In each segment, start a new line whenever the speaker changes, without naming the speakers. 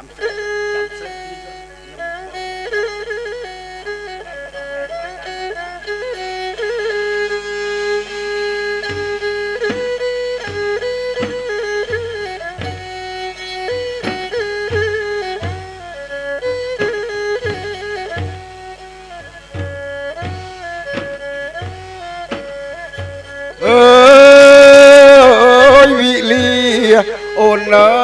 ចាំស្រីចាំស្រីពី
អើយវិលាអូនអើយ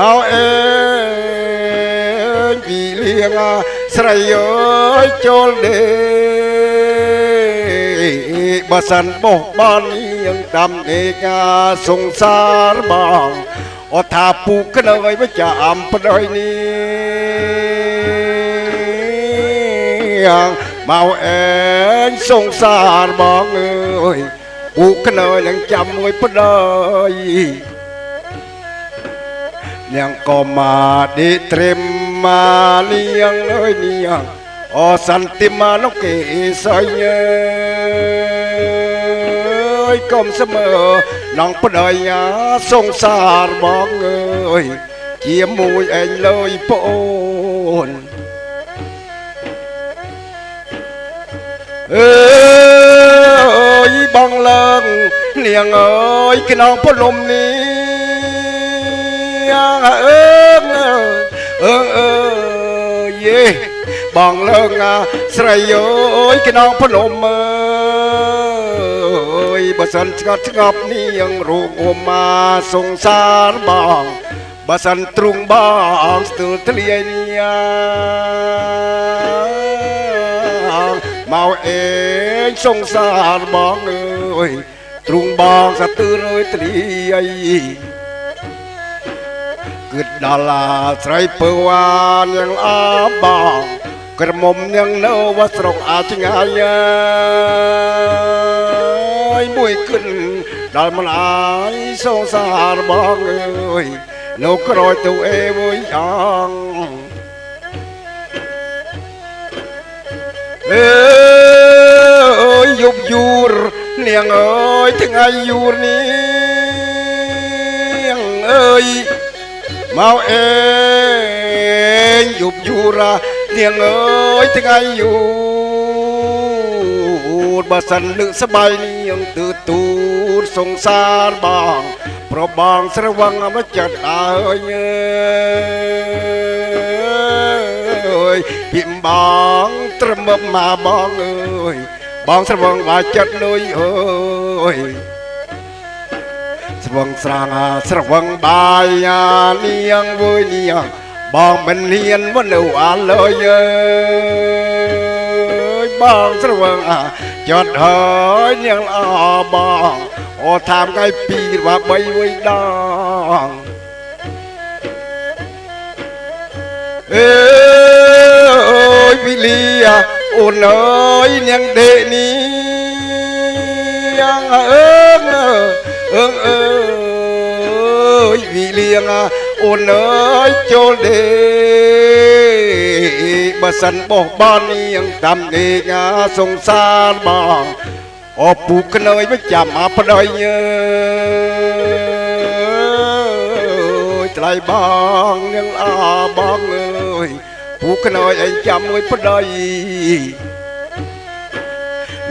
មកអើយវិលាស្រីអើយចូលដេបើសិនបោះបាននាងតាមនេកាសង្សារបងអត់ថាពូក្នើយវិចាអំផ្ដយនេះមកអែងសងសារបងអើយពូក្នើយនឹងចាំមួយផ្ដយ នាងក៏មកឌីត្រេមមកនាងអើយនាងអូសន្តិមកនោះគេសយអើយកុំស្មើនងផ្ដយអាសងសារបងអើយជាមួយឯងលើយប្អូនអើយបងឡើងនាងអើយក្នុងព្រលំនេះ អើងអើអើយេបងឡើងអាស្រីអើយក្នុងព្រលំអើយបើសិនស្ងប់ស្ងប់នាងរូបអមាសងសារបងបើសិនទ្រុងបងស្ទើរធ្លាយនេះមកអេងសងសារបងអើយទ្រុងបងសទើរអើយធ្លាយ គិតដល់ឡាស្រីពើវ៉ានាងអបងក្រមុំនាងនៅវត្តស្រុកអាចងាយអើយមួយគិនដល់មិនអាយសងសារបងអើយនៅក្រោយទៅអេមួយអងអើយយប់យូរនាងអើយថ្ងៃយូរនេះអើយ មកអេងយប់យូរនាងអើយថ្ងៃយូរបើសិនលឹកស្បៃនាងទើទូតសងសារបង ប្របងស្រវឹងមកចិត្តអើយអើយពីបងត្រឹមមកបងអើយបងស្រវឹងមកចិត្តលុយអើយ ស្វឹងស្រាងអាស្រវឹងបាយអានាងវើយនាងបងមិនហ៊ានមកនៅអាលើយអើយបងស្រវឹងអាចត់ហើយនាងអបងអូតាមថ្ងៃពីរว่า3វិញដងអើយវិលីអូនអើយនាងដេកនេះយ៉ាងអើងអើងអើយវិលៀ ងអូនអើយចូលដេបើសិនបោះបននាងតាមដេកសងសារបងអពូក្នើយមកចាំអាប្ដយញើយថ្លៃបងនាងអបងអើយពូក្នើយឯងចាំមួយប្ដយ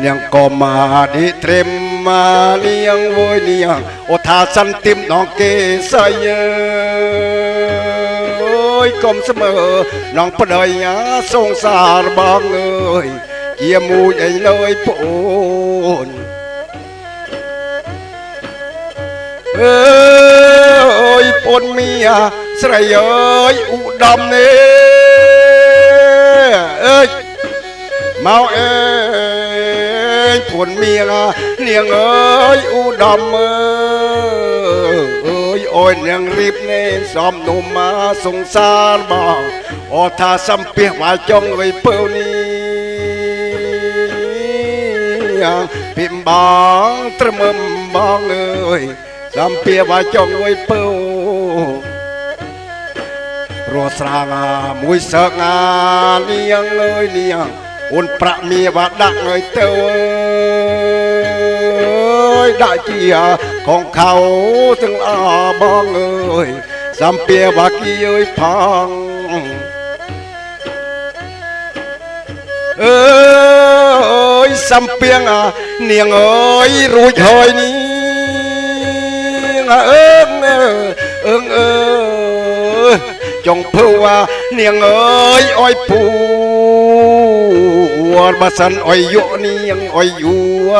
នាងក៏មកឌីត្រេម មកនាងវយនាងអូថាសន្តិមដងគេសៃអើយកុំស្មើនងប្ដីអាសងសារបងអើយជាមួយអីលើយប្អូនអើយ ពុនមីអាស្រីអើយឧត្តមនេះអើយមកអើយភួនមៀងនាងអើយឧត្តមអើយអូយនាងរៀបនេសំនុំមកសងសារបងអូថាសំពះវាចង់វៃពើនេះពីបងត្រឹមបងអើយសំពះវាចង់វៃពើរស់ស្រាងអាមួយសើកអានាងអើយនាង អូនប្រាក់មាបាដាក់ហើយទៅអើយដាក់ជាកងខោទាំងអបងអើយសំភាបាគីអើយផងអើយសំពីងនាងអើយរួចហើយនេះអើងអើងអើចុងភួនាងអើយអ້ອຍពូ លបើសិនអុយយកនាងអុយយួ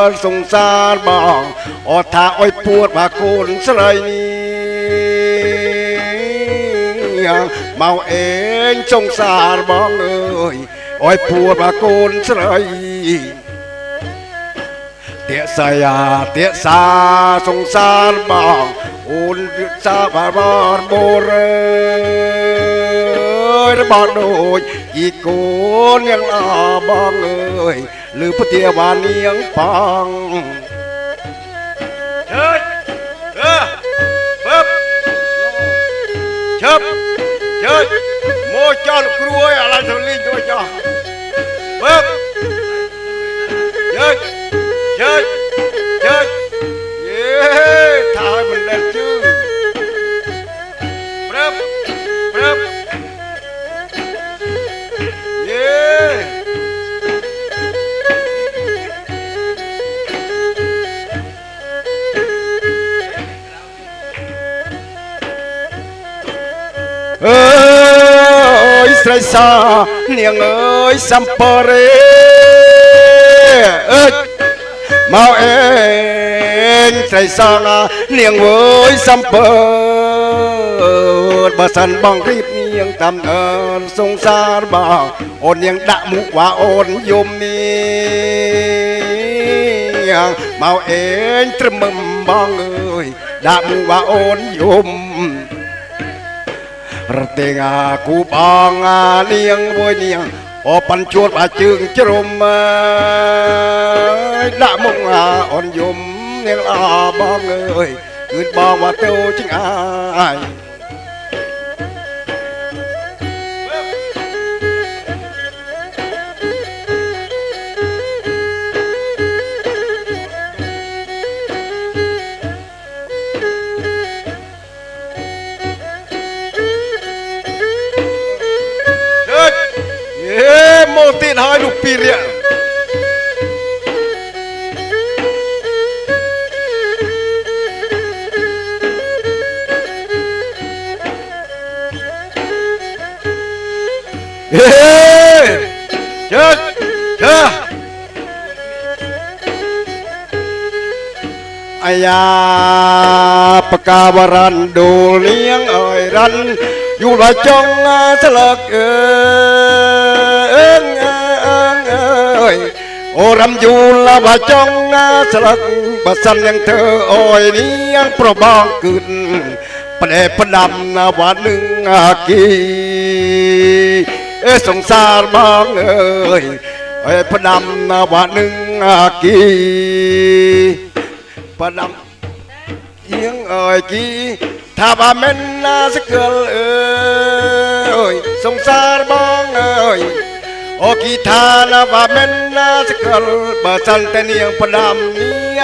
រសង្សារបងអត់ថាអុយពួតបាកូនស្រីនេះមកអេងសង្សារបងអើយអុយពួតបាកូនស្រីទាក់សាយាទាក់សាសង្សារបងអូនរាសាបារបរបរអើយរបស់ដូច สงสารบ้างเอ้ย โอ้ยปวดมาโกนสลายเตียสายาเตียสาสงสารบางอุนซาบาบานโบเรยบานโดยอีโกนยังลาบางเอ้ยหรือพระเทียวานียังปัง
เชิดเออปึ๊บเชิบเชิดโมจอนกรวยอะไรทลิง
ơi sa niềng ơi sampore ơi mau em trai xa, na niềng ơi xăm bờ, bà san bằng rip niềng tam ơn sông xa bờ, ôn niềng đã mũ quá ôn yôm niềng mau em trâm mầm bong ơi đã mũ quá ôn yôm
រទេងា
គូបងនាងមួយនាង
អូបញ្ជួតអា
ជើងជ្រុំដាក់មុខអូនយំនាងអបងអើយគឺបងមកទៅជាងអាយ Lupiria. Ya. Ayah pekabaran dunia yang airan Yula selak. អូរំយូលបើចង់ស្លឹកបើសិនយ៉ាងធ្វើអើយនាងប្របងគឺប្រែផ្ដាំណាវ៉ានឹងអាគីអេសង្សារបងអើយអេផ្ដាំណាវ៉ានឹងអាគីផ្ដាំយើងអើយគីថាបើមិនណាសកលអើយសង្សារបងអើយ ดำนาวันหนึ่งอากี ประดำเอีย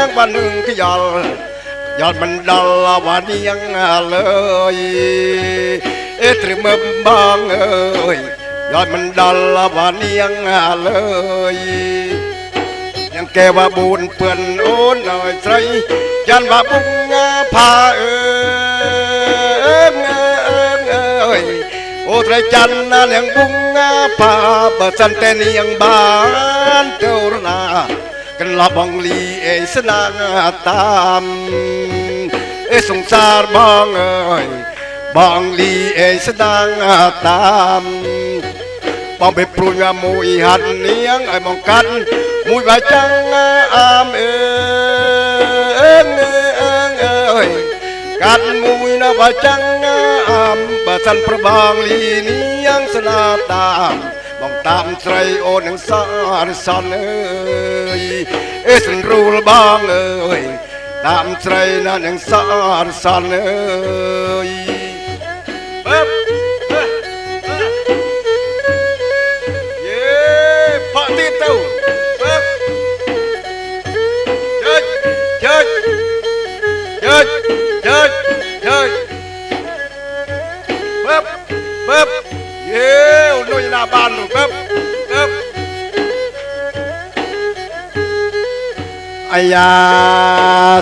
งเอ่ยกี้ถ้าว่าแม่นนาสก โอไตรจันนาเลียงบุงงาพาบะสันแต่เนียงบ้านเทวนากันลาบังลีเอสนางตามเอสงสารบางเอ้ยบังลีเอสนางตามบองไปปรุงมวยหันเนียงไอ้มองกันมวยใบจังอามเอิงเอิงเอ้ยกันมวยนะใบจัง សិនប្របងលីនាងស្នាតាបងតាមស្រីអូននឹងសារសនអើយអេសិនរូលបងអើយតាមស្រីណានឹងសារសនអើយអេយេផាទីទៅ ปึ๊บเย้วนุ่ยหน้าบ้านหนู
ปึ๊บปึ๊บ
អាយ៉ា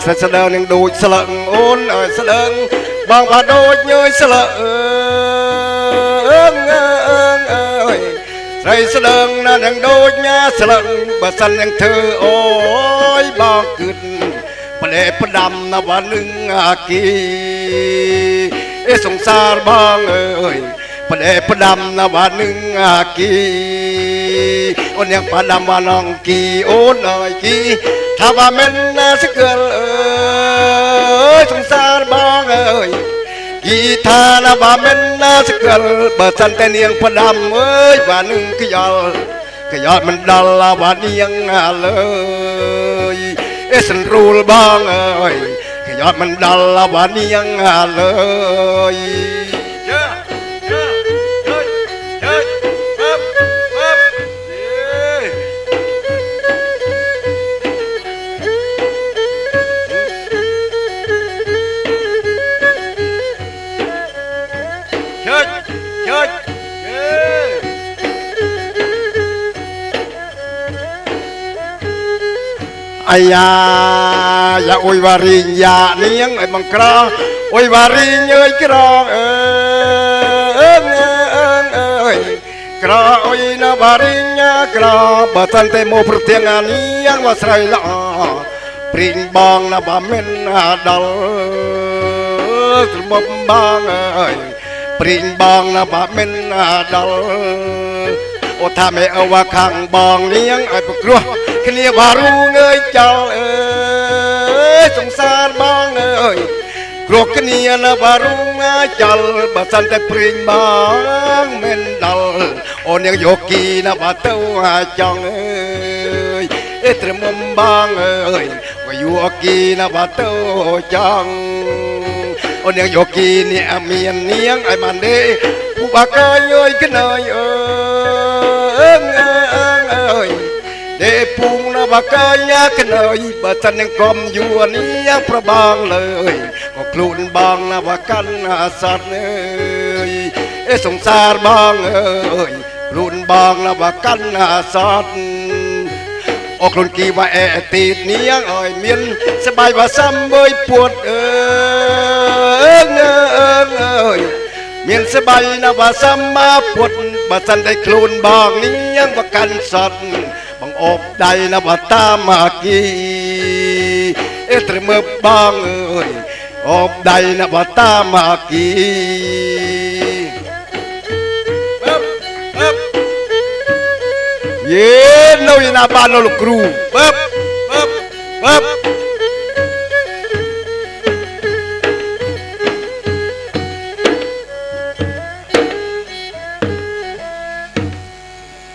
ស្លឹកស្ដើងនឹងដូចស្លឹកអូនអើយស្ដើងបងបាដូចញើយស្លឹកអើងអើងអើយស្រីស្ដើងណានឹងដូចញ៉ាស្លឹកបើសិននឹងធ្វើអូយបងគិតផ្លែផ្ដាំណាវ៉ានឹងអាគីអេសង្សារបងអើយ ផ្លែផ្ដាំណាស់បានឹងអាគីអូនยัง padam walong ki អូនអើយគីថាបើមិនណាសកលអើយសង្សារបង អាយ៉ាយ៉ាអុយវ៉ារីងយ៉ានាងឲ្យបង្ក្រអុយវ៉ារីងអើយក្រអើអើងអើងអើយក្រអុយណាវ៉ារីងយ៉ាក្របើតាន់តែមកប្រទៀងអានាងว่าស្រីល្អព្រីងបងណាបើមិនអាដល់ស្រមុំបងអើយព្រីងបងណាបើមិនអាដល់ អូថាមេអវខាងបងនាងឲ្យប្រគ្រោះគ្នាបារូងើយចោលអើយសង្សារបងអើយគ្រោះគ្នានៅបារូងើយចោលបើសិនតែព្រៀងបងមិនដល់អូននាងយោគីណាបើទៅអាចចង់អើយអេត្រមុំបងអើយវាយោគីណាបើទៅចង់អូននាងយោគីនេះមាននាងឲ្យបានទេពួកបាកើយយគណយអើយ អើងអើងអើយទេពងណាបកាញាកណយបើសិននឹងកុំយួននេះប្របងលើយក៏ខ្លួនបងណាបកាន់អាសត់អើយអេសង្សារបងអើយខ្លួនបងណាបកាន់អាសត់អខ្លួនគីវ៉ាអេទីតនាងឲ្យមានសបាយវ៉ាសំមួយពួតអើងអើងអើយមានសបាយណាវ៉ាសម្មាពុទ្ធ บ่สันได้ครูนบองนี่ยังประกันสันบังอบใดนะบ่ตามากีเอตรมือบองเอ้ยอบใดนะบ่ตามากีเย็นเร
นา
บานเลครูปึ๊บปึ๊
บปึ๊บ